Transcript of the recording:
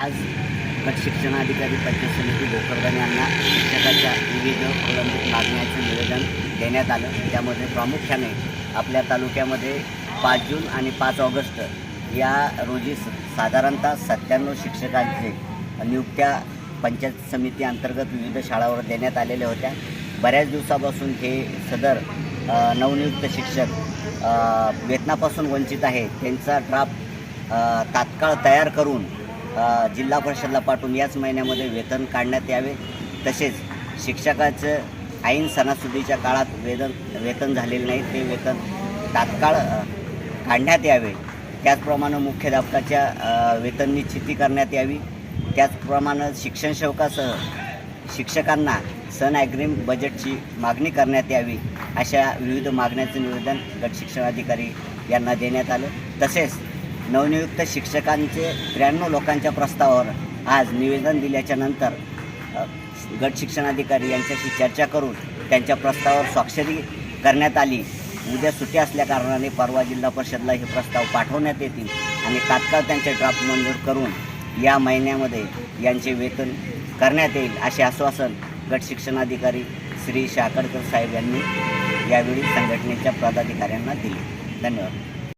आज गट शिक्षणाधिकारी पंचायत समिती भोकरदन यांना शिक्षकाच्या विविध प्रलंबित मागण्याचं निवेदन देण्यात आलं. त्यामध्ये प्रामुख्याने आपल्या तालुक्यामध्ये पाच जून आणि पाच ऑगस्ट या रोजी स- साधारणतः सत्त्याण्णव शिक्षकांचे नियुक्त्या पंचायत समिती अंतर्गत विविध शाळावर देण्यात आलेल्या होत्या. बऱ्याच दिवसापासून हे सदर नवनियुक्त शिक्षक वेतनापासून वंचित आहे. त्यांचा ड्राफ्ट तात्काळ तयार करून जिल्हा परिषदला पाठवून याच महिन्यामध्ये वेतन काढण्यात यावे. तसेच शिक्षकाचं ऐन सणासुदीच्या काळात वेतन वेतन झालेले नाही. ते वेतन तात्काळ काढण्यात यावे. त्याचप्रमाणे मुख्याध्यापकाच्या वेतन निश्चिती करण्यात यावी. त्याचप्रमाणे शिक्षण सेवकासह शिक्षकांना सन ॲग्रीम बजेटची मागणी करण्यात यावी अशा विविध मागण्याचं निवेदन गट शिक्षणाधिकारी यांना देण्यात आलं. तसेच नवनियुक्त शिक्षकांचे त्र्याण्णव लोकांच्या प्रस्तावावर आज निवेदन दिल्याच्या नंतर गट शिक्षणाधिकारी यांच्याशी चर्चा करून त्यांच्या प्रस्तावावर स्वाक्षरी करण्यात आली. उद्या सुट्टी असल्या कारणाने परवा जिल्हा परिषदला हे प्रस्ताव पाठवण्यात येतील आणि तात्काळ त्यांचे ड्राफ्ट मंजूर करून या महिन्यामध्ये यांचे वेतन करण्यात येईल असे आश्वासन गट शिक्षणाधिकारी श्री शाकडकर साहेब यांनी यावेळी संघटनेच्या पदाधिकाऱ्यांना दिले. धन्यवाद.